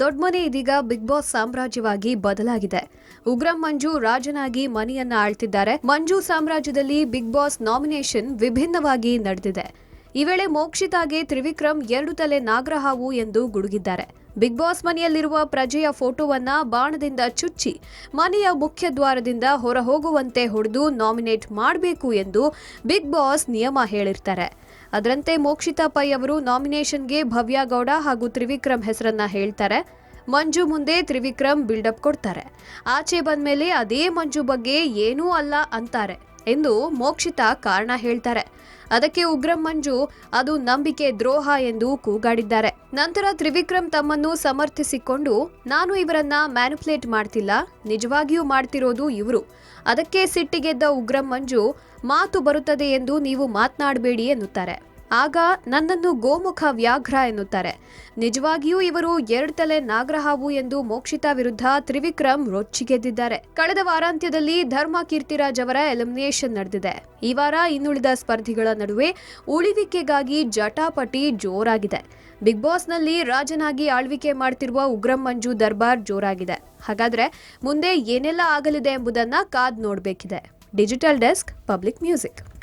ದೊಡ್ಡಮನೆ ಇದೀಗ big boss ಸಾಮ್ರಾಜ್ಯವಾಗಿ ಬದಲಾಗಿದೆ. ಉಗ್ರಂ ಮಂಜು ರಾಜನಾಗಿ ಮನೆಯನ್ನ ಆಳ್ತಿದ್ದಾರೆ. ಮಂಜು ಸಾಮ್ರಾಜ್ಯದಲ್ಲಿ ಬಿಗ್ ಬಾಸ್ ನಾಮಿನೇಷನ್ ವಿಭಿನ್ನವಾಗಿ ನಡೆದಿದೆ. ಈ ವೇಳೆ ಮೋಕ್ಷಿತಾಗೆ ತ್ರಿವಿಕ್ರಮ್ ಎರಡು ತಲೆ ನಾಗರಹಾವು ಎಂದು ಗುಡುಗಿದ್ದಾರೆ. ಬಿಗ್ ಬಾಸ್ ಮನೆಯಲ್ಲಿರುವ ಪ್ರಜೆಯ ಫೋಟೋವನ್ನ ಬಾಣದಿಂದ ಚುಚ್ಚಿ, ಮನೆಯ ಮುಖ್ಯ ದ್ವಾರದಿಂದ ಹೊರ ಹೋಗುವಂತೆ ಹೊಡೆದು ನಾಮಿನೇಟ್ ಮಾಡಬೇಕು ಎಂದು ಬಿಗ್ ಬಾಸ್ ನಿಯಮ ಹೇಳಿರ್ತಾರೆ. ಅದರಂತೆ ಮೋಕ್ಷಿತಾ ಪೈ ಅವರು ನಾಮಿನೇಷನ್ಗೆ ಭವ್ಯ ಗೌಡ ಹಾಗೂ ತ್ರಿವಿಕ್ರಮ್ ಹೆಸರನ್ನ ಹೇಳ್ತಾರೆ. ಮಂಜು ಮುಂದೆ ತ್ರಿವಿಕ್ರಮ್ ಬಿಲ್ಡಪ್ ಕೊಡ್ತಾರೆ. ಆಚೆ ಬಂದ್ಮೇಲೆ ಅದೇ ಮಂಜು ಬಗ್ಗೆ ಏನೂ ಅಲ್ಲ ಅಂತಾರೆ. ಎಂದು ಮೋಕ್ಷಿತ ಕಾರಣ ಹೇಳ್ತಾರೆ. ಅದಕ್ಕೆ ಉಗ್ರಂ ಮಂಜು, ಅದು ನಂಬಿಕೆ ದ್ರೋಹ ಎಂದು ಕೂಗಾಡಿದ್ದಾರೆ. ನಂತರ ತ್ರಿವಿಕ್ರಮ್ ತಮ್ಮನ್ನು ಸಮರ್ಥಿಸಿಕೊಂಡು, ನಾನು ಇವರನ್ನ ಮ್ಯಾನಿಪುಲೇಟ್ ಮಾಡ್ತಿಲ್ಲ, ನಿಜವಾಗಿಯೂ ಮಾಡ್ತಿರೋದು ಇವರು. ಅದಕ್ಕೆ ಸಿಟ್ಟಿಗೆದ್ದ ಉಗ್ರಂ ಮಂಜು, ಮಾತು ಬರುತ್ತದೆ ಎಂದು ನೀವು ಮಾತನಾಡಬೇಡಿ ಎನ್ನುತ್ತಾರೆ. ಆಗ ನನ್ನನ್ನು ಗೋಮುಖ ವ್ಯಾಘ್ರ ಎನ್ನುತ್ತಾರೆ. ನಿಜವಾಗಿಯೂ ಇವರು ಎರಡು ತಲೆ ನಾಗರಹಾವು ಎಂದು ಮೋಕ್ಷಿತಾ ವಿರುದ್ಧ ತ್ರಿವಿಕ್ರಮ್ ರೊಚ್ಚಿಗೆದ್ದಿದ್ದಾರೆ. ಕಳೆದ ವಾರಾಂತ್ಯದಲ್ಲಿ ಧರ್ಮ ಕೀರ್ತಿರಾಜ್ ಅವರ ಎಲಿಮಿನೇಷನ್ ನಡೆದಿದೆ. ಈ ವಾರ ಇನ್ನುಳಿದ ಸ್ಪರ್ಧಿಗಳ ನಡುವೆ ಉಳಿವಿಕೆಗಾಗಿ ಜಟಾಪಟಿ ಜೋರಾಗಿದೆ. ಬಿಗ್ ಬಾಸ್ನಲ್ಲಿ ರಾಜನಾಗಿ ಆಳ್ವಿಕೆ ಮಾಡ್ತಿರುವ ಉಗ್ರಂ ಮಂಜು ದರ್ಬಾರ್ ಜೋರಾಗಿದೆ. ಹಾಗಾದ್ರೆ ಮುಂದೆ ಏನೆಲ್ಲ ಆಗಲಿದೆ ಎಂಬುದನ್ನ ಕಾದ್ ನೋಡಬೇಕಿದೆ. Digital desk, public music.